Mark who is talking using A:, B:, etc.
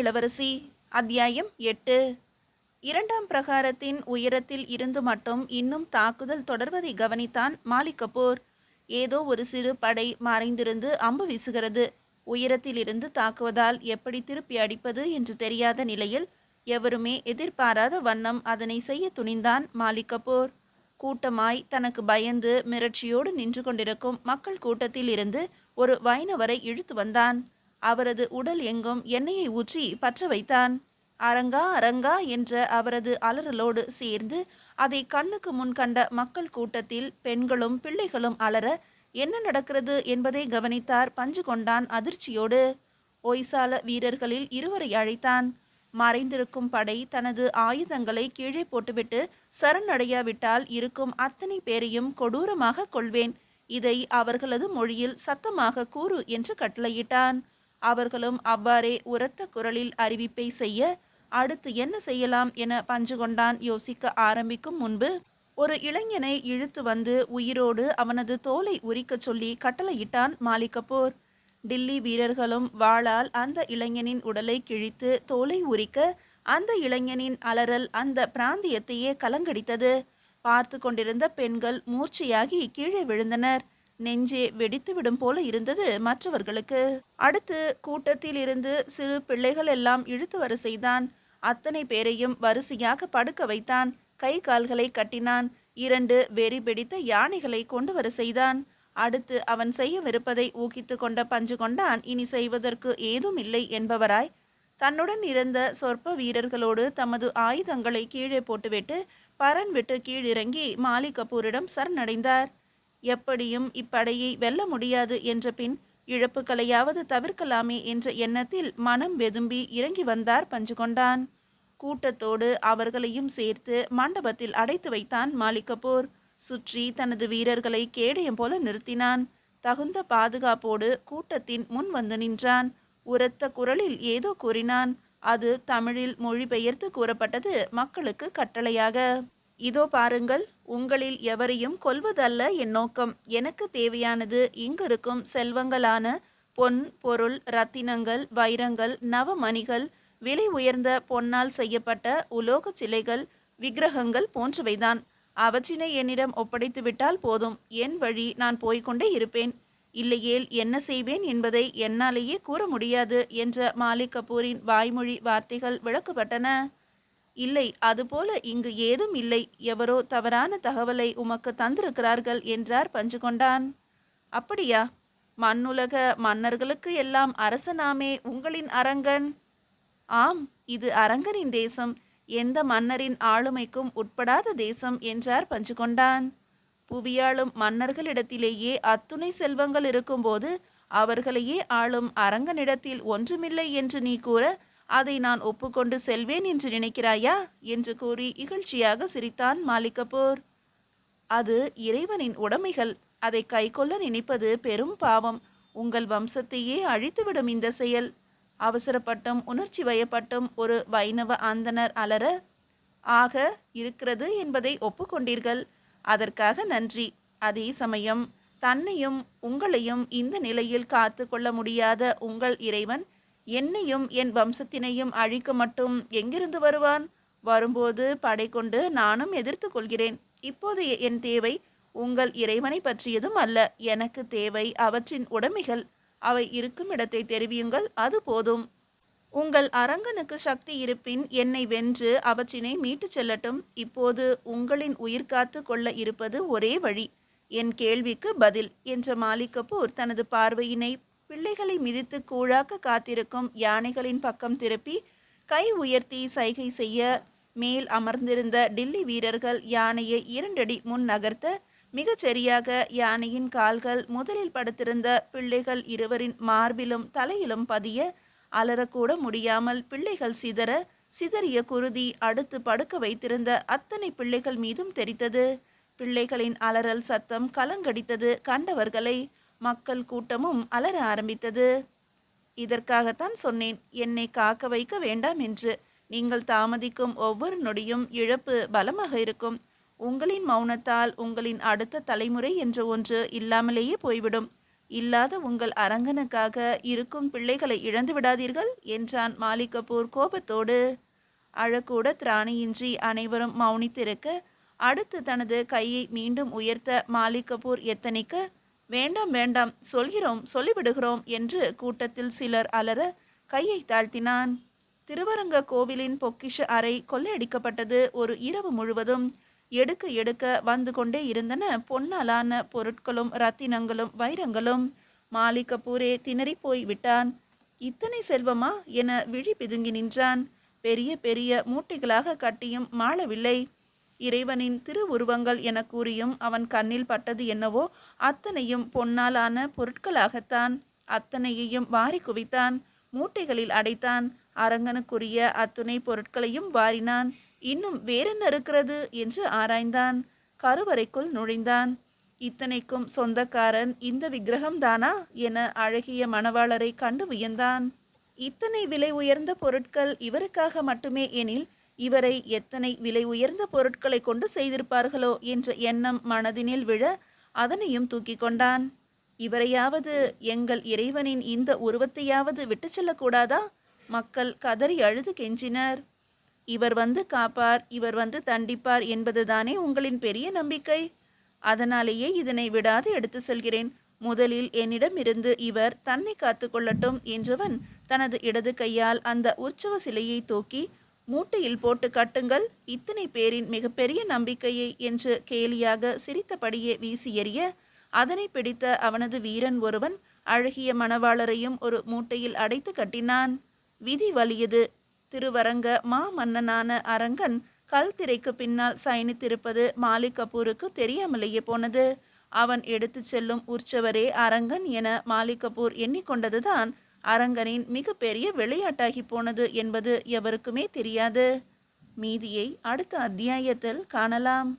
A: இளவரசி அத்தியாயம் எட்டு. இரண்டாம் பிரகாரத்தின் உயரத்தில் இருந்து மட்டும் இன்னும் தாக்குதல் தொடர்வதை கவனித்தான் மாலிக் கபூர். ஏதோ ஒரு சிறு படை மறைந்திருந்து அம்பு வீசுகிறது. உயரத்தில் இருந்து தாக்குவதால் எப்படி திருப்பி அடிப்பது என்று தெரியாத நிலையில் எவருமே எதிர்பாராத வண்ணம் அதனை செய்ய துணிந்தான் மாலிக் கபூர். கூட்டமாய் தனக்கு பயந்து மிரட்சியோடு நின்று கொண்டிருக்கும் மக்கள் கூட்டத்தில் இருந்து ஒரு வைணவரை இழுத்து வந்தான். அவரது உடல் எங்கும் எண்ணெயை ஊற்றி பற்ற வைத்தான். அரங்கா அரங்கா என்ற அவரது அலறலோடு சேர்ந்து அதை கண்ணுக்கு முன் கண்ட மக்கள் கூட்டத்தில் பெண்களும் பிள்ளைகளும் அலற என்ன நடக்கிறது? என்பதை கவனித்தார் பஞ்சு கொண்டான் அதிர்ச்சியோடு. ஒய்சால வீரர்களில் இருவரை அழைத்தான். மறைந்திருக்கும் படை தனது ஆயுதங்களை கீழே போட்டுவிட்டு சரணடையாவிட்டால் இருக்கும் அத்தனை பேரையும் கொடூரமாக கொள்வேன் இதை அவர்களது மொழியில் சத்தமாக கூறு என்று கட்டளையிட்டான். அவர்களும் அவ்வாறே உரத்த குரலில் அறிவிப்பை செய்ய அடுத்து என்ன செய்யலாம் என பஞ்சு கொண்டான் யோசிக்க ஆரம்பிக்கும் முன்பு ஒரு இளைஞனை இழுத்து வந்து உயிரோடு அவனது தோலை உரிக்கச் சொல்லி கட்டளையிட்டான் மாலிக்கபூர் டில்லி வீரர்களும் வாளால் அந்த இளைஞனின் உடலை கிழித்து தோலை உரிக்க அந்த இளைஞனின் அலறல் அந்த பிராந்தியத்தையே கலங்கடித்தது. பார்த்து கொண்டிருந்த பெண்கள் மூர்ச்சையாகி கீழே விழுந்தனர். நெஞ்சே வெடித்துவிடும் போல இருந்தது மற்றவர்களுக்கு. அடுத்து கூட்டத்தில் இருந்து சிறு பிள்ளைகள் எல்லாம் இழுத்து வர செய்தான். அத்தனை பேரையும் வரிசையாக படுக்க வைத்தான். கை கால்களை கட்டினான். இரண்டு வெறி பிடித்த யானைகளை கொண்டு வர செய்தான். அடுத்து அவன் செய்யவிருப்பதை ஊகித்து கொண்ட பஞ்சு கொண்டான் இனி செய்வதற்கு ஏதும் இல்லை என்பவராய். தன்னுடன் இருந்த சொற்ப வீரர்களோடு தமது ஆயுதங்களை கீழே போட்டுவிட்டு பரன் விட்டு கீழிறங்கி மாலிக் கபூரிடம் சரணடைந்தார். எப்படியும் இப்படையை வெல்ல முடியாது என்ற பின் இழப்புகளையாவது தவிர்க்கலாமே என்ற எண்ணத்தில் மனம் வெதும்பி இறங்கி வந்தார் பஞ்சு கொண்டான் கூட்டத்தோடு அவர்களையும் சேர்த்து மண்டபத்தில் அடைத்து வைத்தான் மாலிகபூர் சுற்றி தனது வீரர்களை கேடயம் போல நிறுத்தினான். தகுந்த பாதுகாப்போடு கூட்டத்தின் முன் வந்து நின்றான். உரத்த குரலில் ஏதோ கூறினான். அது தமிழில் மொழிபெயர்த்து கூறப்பட்டது மக்களுக்கு கட்டளையாக. இதோ பாருங்கள். உங்களில் எவரையும் கொல்வதல்ல என் நோக்கம். எனக்கு தேவையானது இங்கிருக்கும் செல்வங்களான பொன் பொருள் ரத்தினங்கள் வைரங்கள் நவமணிகள் விலை உயர்ந்த பொன்னால் செய்யப்பட்ட உலோக சிலைகள் விக்கிரகங்கள் போன்றவைதான். அவற்றினை என்னிடம் ஒப்படைத்து விட்டால் போதும். என் வழி நான் போய்கொண்டே இருப்பேன். இல்லையேல் என்ன செய்வேன் என்பதை என்னாலேயே கூற முடியாது என்ற மாலிக் கபூரின் வாய்மொழி வார்த்தைகள் விளக்கப்பட்டன. இல்லை அதுபோல இங்கு ஏதும் இல்லை. எவரோ தவறான தகவலை உமக்கு தந்திருக்கிறார்கள் என்றார் பஞ்சு கொண்டான் அப்படியா? மண்ணுலக மன்னர்களுக்கு எல்லாம் அரசனாமே உங்களின் அரங்கன். ஆம் இது அரங்கனின் தேசம். எந்த மன்னரின் ஆளுமைக்கும் உட்படாத தேசம் என்றார் பஞ்சு கொண்டான் புவியாளும் மன்னர்களிடத்திலேயே அத்துணை செல்வங்கள் இருக்கும்போது அவர்களையே ஆளும் அரங்கனிடத்தில் ஒன்றுமில்லை என்று நீ கூற அதை நான் ஒப்புக்கொண்டு செல்வேன் என்று நினைக்கிறாயா? என்று கூறி இகழ்ச்சியாக சிரித்தான் மாலிகபூர் அது இறைவனின் உடைமைகள். அதை கைக்கொள்ள நினைப்பது பெரும் பாவம். உங்கள் வம்சத்தையே அழித்துவிடும் இந்த செயல். அவசரப்பட்டும் உணர்ச்சி வயப்பட்டும் ஒரு வைணவ அந்தனர் அலற. ஆக இருக்கிறது என்பதை ஒப்புக்கொண்டீர்கள். அதற்காக நன்றி. அதே சமயம் தன்னையும் உங்களையும் இந்த நிலையில் காத்து கொள்ள முடியாத உங்கள் இறைவன் என்னையும் என் வம்சத்தினையும் அழிக்க மட்டும் எங்கிருந்து வருவான்? வரும்போது படை கொண்டு நானும் எதிர்த்து கொள்கிறேன். இப்போது என் தேவை உங்கள் இறைவனை பற்றியதும் அல்ல. எனக்கு தேவை அவற்றின் உடைமைகள். அவை இருக்கும் இடத்தை தெரிவியுங்கள் அது போதும். உங்கள் அரங்கனுக்கு சக்தி இருப்பின் என்னை வென்று அவற்றினை மீட்டுச் செல்லட்டும். இப்போது உங்களின் உயிர் காத்து கொள்ள இருப்பது ஒரே வழி. என் கேள்விக்கு பதில். என்ற மாலிக் கபூர் தனது பார்வையினை பிள்ளைகளை மிதித்து கூழாக்க காத்திருக்கும் யானைகளின் பக்கம் திருப்பி கை உயர்த்தி சைகை செய்ய மேல் அமர்ந்திருந்த டில்லி வீரர்கள் யானையை இரண்டடி முன் நகர்த்த மிகச்சரியாக யானையின் கால்கள் முதலில் படுத்திருந்த பிள்ளைகள் இருவரின் மார்பிலும் தலையிலும் பதிய அலறக்கூட முடியாமல் பிள்ளைகள் சிதற சிதறிய குருதி அடுத்து படுக்க வைத்திருந்த அத்தனை பிள்ளைகள் மீதும் தெரித்தது. பிள்ளைகளின் அலறல் சத்தம் கலங்கடித்தது கண்டவர்களை மக்கள் கூட்டமும் அலற ஆரம்பித்தது. இதற்காகத்தான் சொன்னேன் என்னை காக்க வைக்க வேண்டாம் என்று. நீங்கள் தாமதிக்கும் ஒவ்வொரு நொடியும் இழப்பு பலமாக இருக்கும். உங்களின் மௌனத்தால் உங்களின் அடுத்த தலைமுறை என்ற ஒன்று இல்லாமலேயே போய்விடும். இல்லாத உங்கள் அரங்கனுக்காக இருக்கும் பிள்ளைகளை இழந்து விடாதீர்கள் என்றான் மாலிகபூர் கோபத்தோடு. அழக்கூட திராணியின்றி அனைவரும் மௌனித்திருக்க அடுத்து தனது கையை மீண்டும் உயர்த்த மாலிகபூர் எத்தனைக்கு எத்தனிக்க வேண்டாம் வேண்டாம் சொல்கிறோம் சொல்லிவிடுகிறோம் என்று கூட்டத்தில் சிலர் அலற கையை தாழ்த்தினான். திருவரங்க கோவிலின் பொக்கிஷ அறை கொள்ளையடிக்கப்பட்டது ஒரு இரவு முழுவதும். எடுக்க எடுக்க வந்து கொண்டே இருந்தன பொன்னாலான பொருட்களும் ரத்தினங்களும் வைரங்களும். மாலிக் கபூரே திணறிப் போய் விட்டான். இத்தனை செல்வமா என விழி பிதுங்கி நின்றான். பெரிய பெரிய மூட்டைகளாக கட்டியும் மாளவில்லை. இறைவனின் திருவுருவங்கள் என கூறியும் அவன் கண்ணில் பட்டது என்னவோ அத்தனையும் பொன்னாலான பொருட்களாகத்தான். அத்தனையையும் வாரி குவித்தான் மூட்டைகளில் அடைத்தான் அரங்கனுக்குரிய அத்துணை பொருட்களையும் வாரினான். இன்னும் வேறென்ன இருக்கிறது? என்று ஆராய்ந்தான். கருவறைக்குள் நுழைந்தான். இத்தனைக்கும் சொந்தக்காரன் இந்த விக்கிரகம்தானா? என அழகிய மணவாளரை கண்டு வியந்தான். இத்தனை விலை உயர்ந்த பொருட்கள் இவருக்காக மட்டுமே எனில் இவரை எத்தனை விலை உயர்ந்த பொருட்களை கொண்டு செய்திருப்பார்களோ என்ற எண்ணம் மனதினில் விழ அதனையும் தூக்கி கொண்டான். இவரையாவது எங்கள் இறைவனின் இந்த உருவத்தையாவது விட்டு செல்லக்கூடாதா? மக்கள் கதறி அழுது கெஞ்சினர். இவர் வந்து காப்பார் இவர் வந்து தண்டிப்பார் என்பதுதானே உங்களின் பெரிய நம்பிக்கை. அதனாலேயே இதனை விடாது எடுத்து செல்கிறேன். முதலில் என்னிடமிருந்து இவர் தன்னை காத்து கொள்ளட்டும் என்றவன் தனது இடது கையால் அந்த உற்சவ சிலையை தூக்கி மூட்டையில் போட்டு கட்டுங்கள். இத்தனை பேரின் மிகப்பெரிய நம்பிக்கையை என்று கேலியாக சிரித்தபடியே வீசி எறிய அதனை பிடித்த அவனது வீரன் ஒருவன் அழகிய மணவாளரையும் ஒரு மூட்டையில் அடைத்து கட்டினான். விதி வலியது. திருவரங்க மா மன்னனான அரங்கன் கல் திரைக்கு பின்னால் சயனித்திருப்பது மாலிக் கபூருக்கு தெரியாமலேயே போனது. அவன் எடுத்துச் செல்லும் உற்சவரே அரங்கன் என மாலிக் கபூர் எண்ணிக்கொண்டதுதான் அரங்கனின் மிகப்பெரிய விளையாட்டாகி போனது என்பது எவருக்குமே தெரியாது. மீதியை அடுத்த அத்தியாயத்தில் காணலாம்.